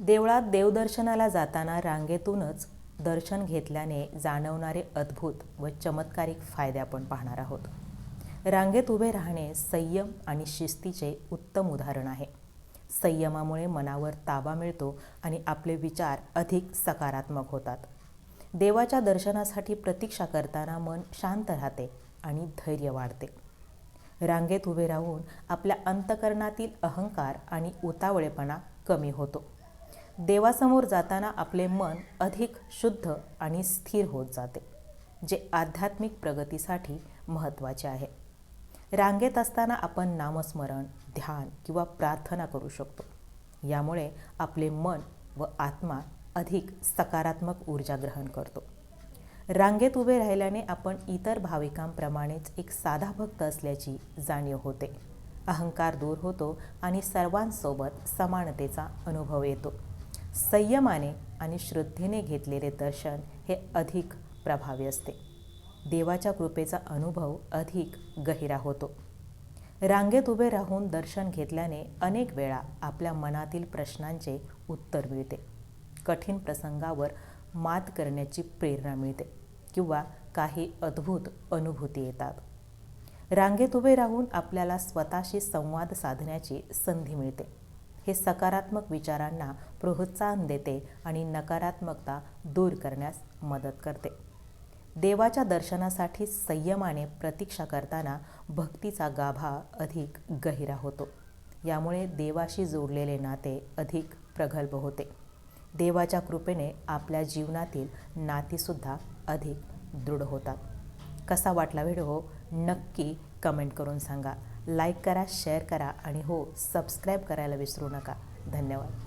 देवळात देवदर्शनाला जाताना रांगेतूनच दर्शन घेतल्याने जाणवणारे अद्भुत व चमत्कारिक फायदे आपण पाहणार आहोत. रांगेत उभे राहणे संयम आणि शिस्तीचे उत्तम उदाहरण आहे. संयमामुळे मनावर ताबा मिळतो आणि आपले विचार अधिक सकारात्मक होतात. देवाच्या दर्शनासाठी प्रतीक्षा करताना मन शांत राहते आणि धैर्य वाढते. रांगेत उभे राहून आपल्या अंतकरणातील अहंकार आणि उतावळेपणा कमी होतो. देवासमोर जाताना आपले मन अधिक शुद्ध आणि स्थिर होत जाते जे आध्यात्मिक प्रगतीसाठी महत्त्वाचे आहे. रांगेत असताना आपण नामस्मरण ध्यान किंवा प्रार्थना करू शकतो. यामुळे आपले मन व आत्मा अधिक सकारात्मक ऊर्जा ग्रहण करतो. रांगेत उभे राहिल्याने आपण इतर भाविकांप्रमाणेच एक साधा भक्त असल्याची जाणीव होते. अहंकार दूर होतो आणि सर्वांसोबत समानतेचा अनुभव येतो. संयमाने आणि श्रद्धेने घेतलेले दर्शन हे अधिक प्रभावी असते. देवाच्या कृपेचा अनुभव अधिक गहिरा होतो. रांगेत उभे राहून दर्शन घेतल्याने अनेक वेळा आपल्या मनातील प्रश्नांचे उत्तर मिळते. कठीण प्रसंगावर मात करण्याची प्रेरणा मिळते किंवा काही अद्भुत अनुभूती येतात. रांगेत उभे राहून आपल्याला स्वतःशी संवाद साधण्याची संधी मिळते. हे सकारात्मक विचारांना प्रोत्साहन देते आणि नकारात्मकता दूर करण्यास मदत करते. देवाच्या दर्शनासाठी संयमाने प्रतीक्षा करताना भक्तीचा गाभा अधिक गहिरा होतो. यामुळे देवाशी जोडलेले नाते अधिक प्रगल्भ होते. देवाच्या कृपेने आपल्या जीवनातील नातीसुद्धा अधिक दृढ होतात. कसा वाटला व्हिडिओ? नक्की कमेंट करून सांगा. लाईक करा शेअर करा आणि हो सबस्क्राईब करायला विसरू नका. धन्यवाद.